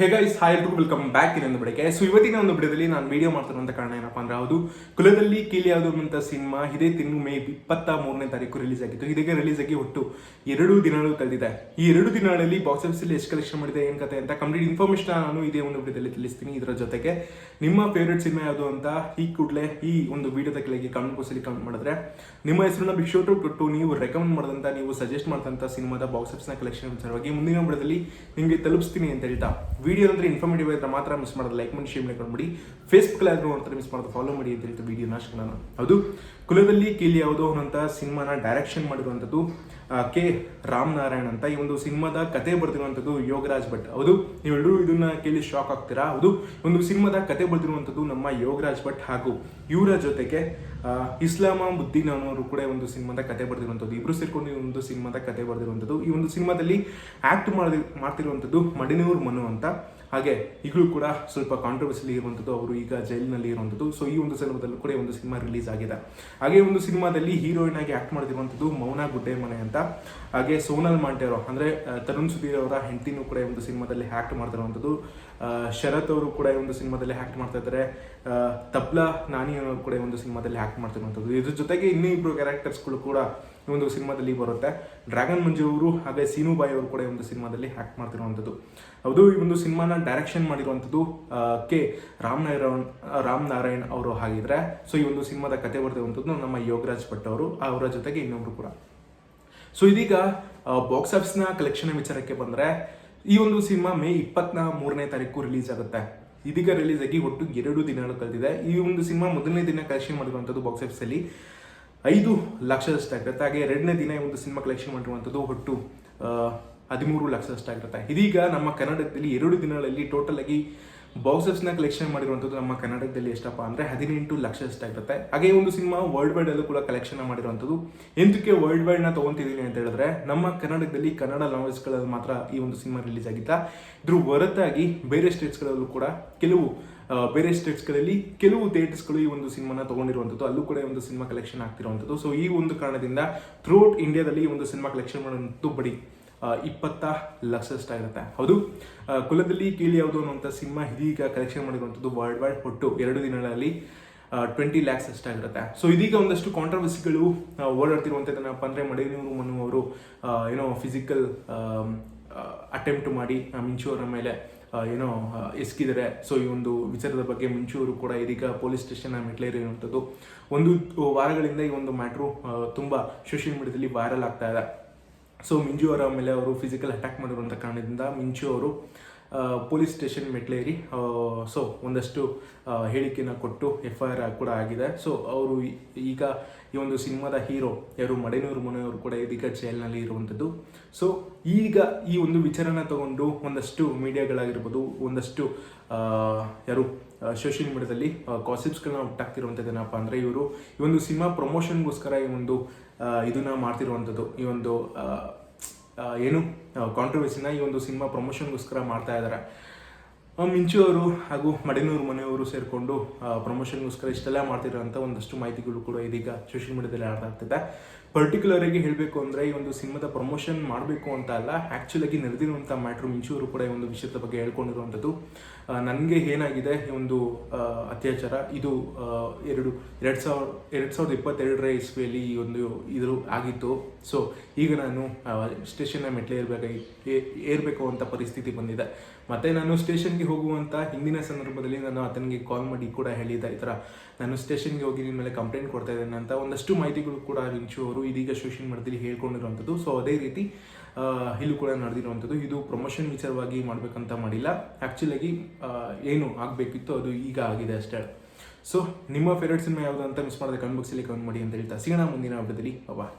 ಹೇಗೈಸ್ hi ಎಲ್ರಿಗೂ welcome back ಇನ್ನೊಂದು ಬಿಡಕ್ಕೆ ಸೊ ಇವತ್ತಿನ ಒಂದು ಬಿಡದಲ್ಲಿ ನಾನು ವಿಡಿಯೋ ಮಾಡ್ತಿರುವಂತ ಕಾರಣ ಏನಪ್ಪ ಅಂದ್ರೆ ಅದು ಕುಲದಲ್ಲಿ ಕೀಲಿ ಯಾವುದು ಅಂತ ಸಿನಿಮಾ ಇದೇ ತಿಂಗಳು ಮೇ ಇಪ್ಪತ್ತ ಮೂರನೇ ತಾರೀಕು ರಿಲೀಸ್ ಆಗಿತ್ತು. ಇದಕ್ಕೆ ರಿಲೀಸ್ ಆಗಿ ಒಟ್ಟು ಎರಡು ದಿನಗಳು ಕಳೆದಿದೆ. ಈ ಎರಡು ದಿನಗಳಲ್ಲಿ ಬಾಕ್ಸ್ ಆಫೀಸಲ್ಲಿ ಎಷ್ಟು ಕಲೆಕ್ಷನ್ ಮಾಡಿದೆ, ಏನ್ ಕತೆ ಅಂತ ಕಂಪ್ಲೀಟ್ ಇನ್ಫಾರ್ಮೇಷನ್ ನಾನು ಇದೇ ಒಂದು ವಿಡಿಯೋದಲ್ಲಿ ತಿಳಿಸ್ತೀನಿ ಇದರ ಜೊತೆಗೆ. ನಿಮ್ಮ ಫೇವ್ರೇಟ್ ಸಿನಿಮಾ ಯಾವುದು ಅಂತ ಈ ಕೂಡಲೇ ಈ ಒಂದು ವಿಡಿಯೋದ ಕೆಳಗೆ ಕಮೆಂಟ್ ಬಾಕ್ಸಲ್ಲಿ ಕಮೆಂಟ್ ಮಾಡಿದ್ರೆ. ನಿಮ್ಮ ಹೆಸರನ್ನ ಬಿಗ್ ಶೋಟ್ ಕೊಟ್ಟು ನೀವು ರೆಕಮೆಂಡ್ ಮಾಡಿದಂತ, ನೀವು ಸಜೆಸ್ಟ್ ಮಾಡಿದಂಥ ಸಿನಿಮಾದ ಬಾಕ್ಸ್ ಆಫೀಸ್ನ ಕಲೆಕ್ಷನ್ ವಿಚಾರವಾಗಿ ಮುಂದಿನ ವಿಡಿಯೋದಲ್ಲಿ ನಿಮಗೆ ತಲುಪಿಸ್ತೀನಿ ಅಂತ ಹೇಳ್ತಾ. ವಿಡಿಯೋ ಅಂದ್ರೆ ಇನ್ಫಾರ್ಮೇಟಿವ್ ಇದ್ರೆ ಮಾತ್ರ ಮಿಸ್ ಮಾಡೋದು. ಲೈಕ್ ಮಾಡಿ ಶೇರ್ ಮಾಡ್ಕೊಂಡ್ಬಿಡಿ ಫೇಸ್ಬುಕ್ ಆದ್ರೂ ನೋಡ್ತಾರೆ ಮಿಸ್ ಮಾಡೋದು. ಫಾಲೋ ಮಾಡಿ ಅಂತ ಹೇಳ್ತಾ ವಿಡಿಯೋ ನಾನು. ಅದು ಕುಲದಲ್ಲಿ ಕೀಲಿ ಯಾವುದೋ ಅನ್ನೋಂಥ ಸಿನಿಮಾನ ಡೈರೆಕ್ಷನ್ ಮಾಡಿರುವಂಥದ್ದು. ಕೆ. ರಾಮ್ ನಾರಾಯಣ್ ಅಂತ ಈ ಒಂದು ಸಿನಿಮಾದ ಕತೆ ಬರ್ತಿರುವಂಥದ್ದು ಯೋಗರಾಜ್ ಭಟ್. ಹೌದು ನೀವೆಲ್ಲರೂ ಇದನ್ನ ಕೇಳಿ ಶಾಕ್ ಆಗ್ತೀರಾ? ಹೌದು, ಒಂದು ಸಿನಿಮಾದ ಕತೆ ಬರ್ತಿರುವಂಥದ್ದು ನಮ್ಮ ಯೋಗರಾಜ್ ಭಟ್ ಹಾಗೂ ಇವರ ಜೊತೆಗೆ ಇಸ್ಲಾಮ ಅನ್ನೋರು ಕೂಡ ಒಂದು ಸಿನಿಮಾದ ಕತೆ ಬರೆದಿರುವಂಥದ್ದು, ಇಬ್ರು ಸೇರ್ಕೊಂಡು ಒಂದು ಸಿನಿಮಾದ ಕತೆ ಬರೆದಿರುವಂಥದ್ದು. ಈ ಒಂದು ಸಿನಿಮಾದಲ್ಲಿ ಆಕ್ಟ್ ಮಾಡಿ ಮಾಡ್ತಿರುವಂಥದ್ದು ಮಡಿನೂರ್ ಮನು ಅಂತ. ಹಾಗೆ ಈಗಲೂ ಕೂಡ ಸ್ವಲ್ಪ ಕಾಂಟ್ರವರ್ಸಿಲಿ ಇರುವಂಥದ್ದು ಅವರು ಈಗ ಜೈಲಿನಲ್ಲಿ ಇರುವಂಥದ್ದು ಸೊ ಈ ಒಂದು ಸಂದರ್ಭದಲ್ಲೂ ಕೂಡ ಒಂದು ಸಿನಿಮಾ ರಿಲೀಸ್ ಆಗಿದೆ. ಹಾಗೆ ಒಂದು ಸಿನಿಮಾದಲ್ಲಿ ಹೀರೋಯಿನ್ ಆಗಿ ಆಕ್ಟ್ ಮಾಡ್ತಿರುವಂಥದ್ದು ಮೌನಾ ಗುಡ್ಡೆ ಮನೆ ಅಂತ. ಹಾಗೆ ಸೋನಲ್ ಮಾಂಟೆರೋ, ಅಂದರೆ ತರುಣ್ ಸುಧೀರ್ ಅವರ ಹೆಂಡತಿನೂ ಕೂಡ ಒಂದು ಸಿನಿಮಾದಲ್ಲಿ ಆ್ಯಕ್ಟ್ ಮಾಡ್ತಿರುವಂಥದ್ದು ಶರತ್ ಅವರು ಕೂಡ ಒಂದು ಸಿನಿಮಾದಲ್ಲಿ ಆ್ಯಕ್ಟ್ ಮಾಡ್ತಾ ಇದ್ದಾರೆ. ತಬ್ಲಾ ನಾನಿ ಅವರು ಕೂಡ ಒಂದು ಸಿನಿಮಾದಲ್ಲಿ ಆ್ಯಕ್ಟ್ ಮಾಡ್ತಿರುವಂಥದ್ದು ಇದ್ರ ಜೊತೆಗೆ ಇನ್ನೂ ಇಬ್ಬರು ಕ್ಯಾರೆಕ್ಟರ್ಸ್ಗಳು ಕೂಡ ಈ ಒಂದು ಸಿನಿಮಾದಲ್ಲಿ ಬರುತ್ತೆ. ಡ್ರ್ಯಾಗನ್ ಮಂಜು ಅವರು ಹಾಗೆ ಸೀನು ಬಾಯಿ ಅವರು ಕೂಡ ಈ ಒಂದು ಸಿನಿಮಾದಲ್ಲಿ ಆಕ್ಟ್ ಮಾಡ್ತಿರುವಂಥದ್ದು. ಹೌದು, ಈ ಒಂದು ಸಿನಿಮಾನ ಡೈರೆಕ್ಷನ್ ಮಾಡಿರುವಂಥದ್ದು ಕೆ ರಾಮನಾರಾಯಣ್ ರಾಮನಾರಾಯಣ್ ರಾಮ್ ನಾರಾಯಣ್ ಅವರು ಆಗಿದ್ರೆ ಸೊ ಈ ಒಂದು ಸಿನಿಮಾದ ಕತೆ ಬರ್ತಿರುವಂಥದ್ದು ನಮ್ಮ ಯೋಗರಾಜ್ ಭಟ್ ಅವರು. ಅವರ ಜೊತೆಗೆ ಇನ್ನೊಬ್ರು ಕೂಡ. ಸೊ ಇದೀಗ ಬಾಕ್ಸ್ ಆಫೀಸ್ನ ಕಲೆಕ್ಷನ್ ವಿಚಾರಕ್ಕೆ ಬಂದರೆ, ಈ ಒಂದು ಸಿನಿಮಾ ಮೇ ಇಪ್ಪತ್ನ ಮೂರನೇ ತಾರೀಕು ರಿಲೀಸ್ ಆಗುತ್ತೆ. ಇದೀಗ ರಿಲೀಸ್ ಆಗಿ ಒಟ್ಟು ಎರಡು ದಿನಗಳು ಕಳೆದಿದೆ. ಈ ಒಂದು ಸಿನಿಮಾ ಮೊದಲನೇ ದಿನ ಕಲೆಕ್ಷನ್ ಮಾಡಿರುವಂಥದ್ದು ಬಾಕ್ಸ್ ಆಫೀಸಲ್ಲಿ ಐದು ಲಕ್ಷದಷ್ಟಾಗಿರುತ್ತೆ ಹಾಗೆ ಎರಡನೇ ದಿನ ಒಂದು ಸಿನಿಮಾ ಕಲೆಕ್ಷನ್ ಮಾಡಿರುವಂಥದ್ದು ಒಟ್ಟು ಹದಿಮೂರು ಲಕ್ಷದಷ್ಟಾಗಿರುತ್ತೆ ಇದೀಗ ನಮ್ಮ ಕನ್ನಡದಲ್ಲಿ ಎರಡು ದಿನಗಳಲ್ಲಿ ಟೋಟಲ್ ಆಗಿ ಬಾಕ್ಸ್ ಆಫೀಸ್ನ ಕಲೆಕ್ಷನ್ ಮಾಡಿರುವಂಥದ್ದು ನಮ್ಮ ಕರ್ನಾಟಕದಲ್ಲಿ ಎಷ್ಟಪ್ಪ ಅಂದರೆ ಹದಿನೆಂಟು ಲಕ್ಷ ಇರುತ್ತೆ ಹಾಗೆ ಒಂದು ಸಿನಿಮಾ ವರ್ಲ್ಡ್ ವೈಡ್ ಅಲ್ಲೂ ಕೂಡ ಕಲೆಕ್ಷನ್ ಮಾಡಿರುವಂಥದ್ದು. ಎಂತಕ್ಕೆ ವರ್ಲ್ಡ್ ವೈಡ್ನ ತಗೊಂತಿದ್ದೀನಿ ಅಂತ ಹೇಳಿದ್ರೆ, ನಮ್ಮ ಕರ್ನಾಟಕದಲ್ಲಿ ಕನ್ನಡ ಲಾಂಗ್ವೇಜ್ಗಳಲ್ಲಿ ಮಾತ್ರ ಈ ಒಂದು ಸಿನಿಮಾ ರಿಲೀಸ್ ಆಗಿತ್ತಾ ಇದ್ರ ಹೊರತಾಗಿ ಬೇರೆ ಸ್ಟೇಟ್ಸ್ಗಳಲ್ಲೂ ಕೂಡ ಕೆಲವು ಬೇರೆ ಸ್ಟೇಟ್ಸ್ಗಳಲ್ಲಿ ಕೆಲವು ಥಿಯೇಟರ್ಸ್ಗಳು ಈ ಒಂದು ಸಿನಿಮಾನ ತಗೊಂಡಿರುವಂಥದ್ದು. ಅಲ್ಲೂ ಕೂಡ ಒಂದು ಸಿನಿಮಾ ಕಲೆಕ್ಷನ್ ಆಗ್ತಿರುವಂಥದ್ದು. ಸೊ ಈ ಒಂದು ಕಾರಣದಿಂದ ಥ್ರೂಔಟ್ ಇಂಡಿಯಾದಲ್ಲಿ ಈ ಒಂದು ಸಿನಿಮಾ ಕಲೆಕ್ಷನ್ ಮಾಡುವಂಥದ್ದು ಬಡಿ. ಇಪ್ಪತ್ತ ಲಕ್ಷದಷ್ಟಾಗಿರುತ್ತೆ ಹೌದು? ಕುಲದಲ್ಲಿ ಕೀಲಿ ಯಾವುದು ಅನ್ನುವಂಥ ಸಿನಿಮಾ ಇದೀಗ ಕಲೆಕ್ಷನ್ ಮಾಡಿರುವಂಥದ್ದು ವರ್ಲ್ಡ್ ವೈಡ್ ಒಟ್ಟು ಎರಡು ದಿನಗಳಲ್ಲಿ ಟ್ವೆಂಟಿ ಲ್ಯಾಕ್ಸ್ ಅಷ್ಟಾಗಿರುತ್ತೆ ಸೊ ಇದೀಗ ಒಂದಷ್ಟು ಕಾಂಟ್ರವರ್ಸಿಗಳು ಓಡಾಡ್ತಿರುವಂಥದ್ದನ್ನ ಅಂದರೆ ಮಡಿನೂರು ಮನು ಅವರು ಏನೋ ಫಿಸಿಕಲ್ ಅಟೆಂಪ್ಟ್ ಮಾಡಿ ಮಿಂಚು ಅವರ ಮೇಲೆ ಏನೋ ಎಸ್ಕಿದರೆ ಸೊ ಈ ಒಂದು ವಿಚಾರದ ಬಗ್ಗೆ ಮಿಂಚು ಅವರು ಕೂಡ ಇದೀಗ ಪೊಲೀಸ್ ಸ್ಟೇಷನ್ ಮೆಟ್ಲೇರಿರುವಂಥದ್ದು ಒಂದು ವಾರಗಳಿಂದ ಈ ಒಂದು ಮ್ಯಾಟ್ರು ತುಂಬ ಸೋಷಿಯಲ್ ಮೀಡಿಯಾದಲ್ಲಿ ವೈರಲ್ ಆಗ್ತಾ ಇದೆ. ಸೊ ಮಿಂಜು ಅವರ ಮೇಲೆ ಅವರು ಫಿಸಿಕಲ್ ಅಟ್ಯಾಕ್ ಮಾಡಿರುವಂಥ ಕಾರಣದಿಂದ ಮಿಂಚು ಅವರು ಪೊಲೀಸ್ ಸ್ಟೇಷನ್ ಮೆಟ್ಲೇರಿ. ಸೊ, ಒಂದಷ್ಟು ಹೇಳಿಕೆನ ಕೊಟ್ಟು ಎಫ್ ಐ ಆರ್ ಕೂಡ ಆಗಿದೆ. ಸೊ, ಅವರು ಈಗ ಈ ಒಂದು ಸಿನಿಮಾದ ಹೀರೋ, ಯಾರು ಮಡೆನೂರು ಮನೆಯವರು ಕೂಡ ಇದೀಗ ಜೈಲಿನಲ್ಲಿ ಇರುವಂಥದ್ದು. ಸೊ, ಈಗ ಈ ಒಂದು ವಿಚಾರನ ತಗೊಂಡು ಒಂದಷ್ಟು ಮೀಡಿಯಾಗಳಾಗಿರ್ಬೋದು, ಒಂದಷ್ಟು ಯಾರು ಸೋಷಿಯಲ್ ಮೀಡಿಯಾದಲ್ಲಿ ಕಾಸಿಪ್ಸ್ಗಳನ್ನ ಹುಟ್ಟಾಗ್ತಿರುವಂಥದ್ದೇನಪ್ಪ ಅಂದರೆ ಇವರು ಈ ಒಂದು ಸಿನಿಮಾ ಪ್ರಮೋಷನ್ಗೋಸ್ಕರ ಈ ಒಂದು ಇದನ್ನ ಮಾಡ್ತಿರುವಂಥದ್ದು. ಈ ಒಂದು ಏನು ಕಾಂಟ್ರವರ್ಸಿನ ಈ ಒಂದು ಸಿನಿಮಾ ಪ್ರಮೋಷನ್ಗೋಸ್ಕರ ಮಾಡ್ತಾ ಇದ್ದಾರೆ ಮಿಂಚು ಅವರು ಹಾಗೂ ಮಡೆನೂರು ಮನೆಯವರು ಸೇರಿಕೊಂಡು ಪ್ರಮೋಷನ್ಗೋಸ್ಕರ ಇಷ್ಟೆಲ್ಲ ಮಾಡ್ತಿರೋಂಥ ಒಂದಷ್ಟು ಮಾಹಿತಿಗಳು ಕೂಡ ಇದೀಗ ಸೋಷಿಯಲ್ ಮೀಡಿಯಾದಲ್ಲಿ ಆಡ್ತಾ ಆಗ್ತಿದೆ. ಪರ್ಟಿಕ್ಯುಲರ್ ಆಗಿ ಹೇಳಬೇಕು ಅಂದರೆ ಈ ಒಂದು ಸಿನಿಮಾದ ಪ್ರಮೋಷನ್ ಮಾಡಬೇಕು ಅಂತ ಅಲ್ಲ ಆ್ಯಕ್ಚುಲಾಗಿ ನಡೆದಿರುವಂಥ ಮ್ಯಾಟ್ರು ಮಿಂಚು ಅವರು ಕೂಡ ಈ ಒಂದು ವಿಷಯದ ಬಗ್ಗೆ ಹೇಳ್ಕೊಂಡಿರುವಂಥದ್ದು. ನನಗೆ ಏನಾಗಿದೆ ಈ ಒಂದು ಅತ್ಯಾಚಾರ, ಇದು ಎರಡು ಎರಡು ಸಾವಿರ, ಎರಡು ಸಾವಿರದ ಇಪ್ಪತ್ತೆರಡರ ಇಸ್ವಿಯಲ್ಲಿ ಈ ಒಂದು ಇದು ಆಗಿತ್ತು. ಸೊ ಈಗ ನಾನು ಸ್ಟೇಷನ್ನ ಮೆಟ್ಲೆ ಏರ್ಬೇಕಾಗಿ ಏರ್ಬೇಕು ಅಂತ ಪರಿಸ್ಥಿತಿ ಬಂದಿದೆ. ಮತ್ತೆ ನಾನು ಸ್ಟೇಷನ್ಗೆ ಹೋಗುವಂತ ಹಿಂದಿನ ಸಂದರ್ಭದಲ್ಲಿ ನಾನು ಆತನಿಗೆ ಕಾಲ್ ಮಾಡಿ ಕೂಡ ಹೇಳಿದ ಈ ಥರ ನಾನು ಸ್ಟೇಷನ್ಗೆ ಹೋಗಿ ನಿಮ್ಮ ಮೇಲೆ ಕಂಪ್ಲೇಂಟ್ ಕೊಡ್ತಾ ಇದ್ದೇನೆ ಅಂತ ಒಂದಷ್ಟು ಮಾಹಿತಿಗಳು ಕೂಡ ರಿಂಚು ಅವರು ಇದೀಗ ಸೋಷಿಯಲ್ ಮೀಡಿಯಾದಲ್ಲಿ ಹೇಳ್ಕೊಂಡಿರುವಂಥದ್ದು. ಸೊ ಅದೇ ರೀತಿ ಇಲ್ಲೂ ಕೂಡ ನಡೆದಿರುವಂಥದ್ದು. ಇದು ಪ್ರಮೋಷನ್ ವಿಚಾರವಾಗಿ ಮಾಡಬೇಕಂತ ಮಾಡಿಲ್ಲ. ಆ್ಯಕ್ಚುಲಾಗಿ ಏನು ಆಗಬೇಕಿತ್ತು ಅದು ಈಗ ಆಗಿದೆ ಅಷ್ಟೇ. ಸೊ ನಿಮ್ಮ ಫೇವ್ರೇಟ್ ಸಿನಿಮಾ ಯಾವುದು ಅಂತ ಮಿಸ್ ಮಾಡಿದ್ರೆ ಕಮೆಂಟ್ ಬಾಕ್ಸಲ್ಲಿ ಕಮೆಂಟ್ ಮಾಡಿ ಅಂತ ಹೇಳ್ತಾ. ಸಿಗೋಣ ಮುಂದಿನ ಹಬ್ಬದಲ್ಲಿ ಬಾಯ್